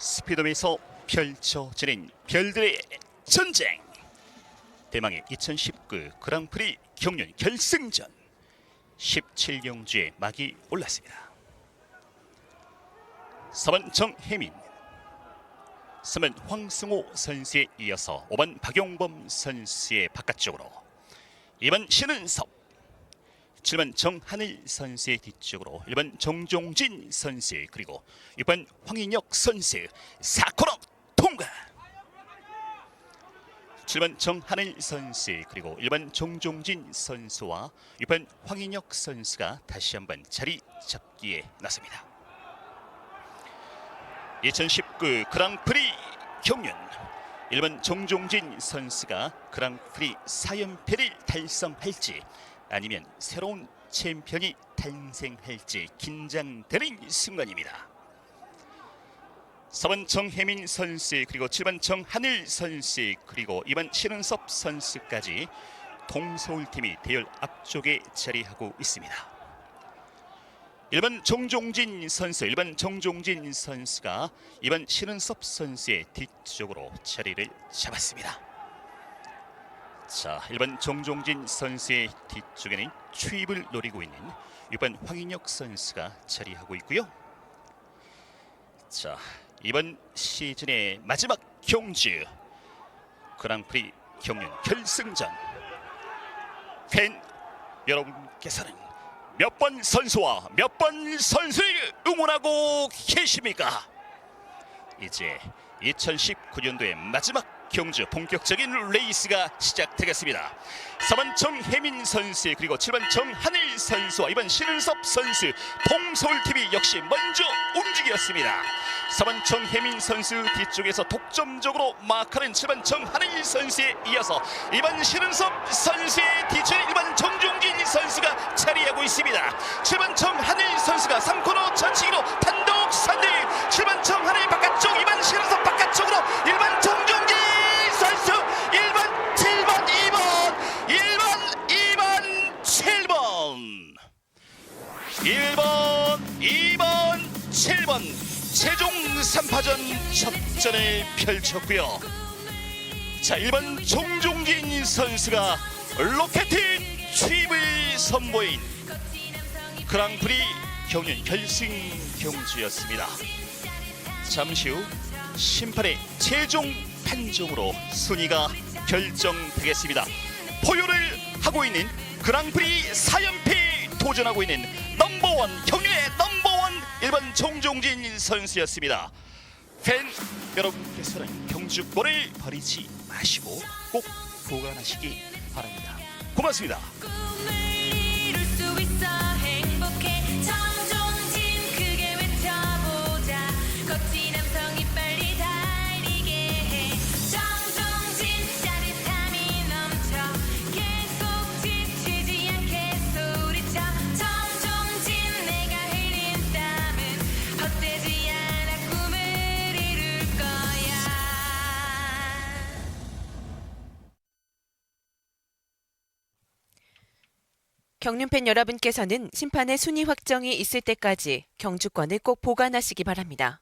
해피돔에서 펼쳐지는 별들의 전쟁. 대망의 2019 그랑프리 경륜 결승전. 17경주의 막이 올랐습니다. 3번 정혜민. 3번 황승호 선수에 이어서 5번 박용범 선수의 바깥쪽으로 2번 신은섭 7번 정하늘 선수의 뒤쪽으로 1번 정종진 선수 그리고 6번 황인혁 선수. 4코너 통과! 7번 정하늘 선수 그리고 1번 정종진 선수와 6번 황인혁 선수가 다시 한번 자리 잡기에 나섭니다. 2019 그랑프리 경륜. 1번 정종진 선수가 그랑프리 4연패를 달성할지 아니면 새로운 챔피언이 탄생할지 긴장되는 순간입니다. 4번 정혜민 선수 그리고 7번 정하늘 선수 그리고 2번 신은섭 선수까지 동서울팀이 대열 앞쪽에 자리하고 있습니다. 1번 정종진 선수, 1번 정종진 선수가 2번 신은섭 선수의 뒤쪽으로 자리를 잡았습니다. 자, 1번 정종진 선수의 뒤쪽에는 추입을 노리고 있는 6번 황인혁 선수가 자리하고 있고요. 자, 이번 시즌의 마지막 경주 그랑프리 경륜 결승전 팬 여러분께서는 몇 번 선수와 몇 번 선수를 응원하고 계십니까? 이제 2019년도의 마지막 경주 본격적인 레이스가 시작되겠습니다. 4번 정혜민 선수 그리고 7번 정하늘 선수와 이번 신은섭 선수 동서울TV 역시 먼저 움직였습니다. 4번 정혜민 선수 뒤쪽에서 독점적으로 마크는 7번 정하늘 선수에 이어서 이번 신은섭 선수의 뒤쪽에 1번 정종진 선수가 자리하고 있습니다. 7번 정하늘 선수가 3코너 전치기로 단독 선두 7번 정하늘 바깥쪽 2번 신은섭 바깥쪽으로 1번 정종진 선수 1번 7번 2번 1번 2번 7번. 1번 2번 7번. 최종 3파전 접전을 펼쳤고요. 자 1번 정종진 선수가 로켓 취입을 선보인 그랑프리 경륜 결승 경주였습니다. 잠시 후 심판의 최종 판정으로 순위가 결정되겠습니다. 포효를 하고 있는 그랑프리 4연패 도전하고 있는 넘버원 경륜의 넘버원 1번 정종진 선수였습니다. 팬 여러분께서는 경주권을 버리지 마시고 꼭 보관하시기 바랍니다. 고맙습니다. 경륜팬 여러분께서는 심판의 순위 확정이 있을 때까지 경주권을 꼭 보관하시기 바랍니다.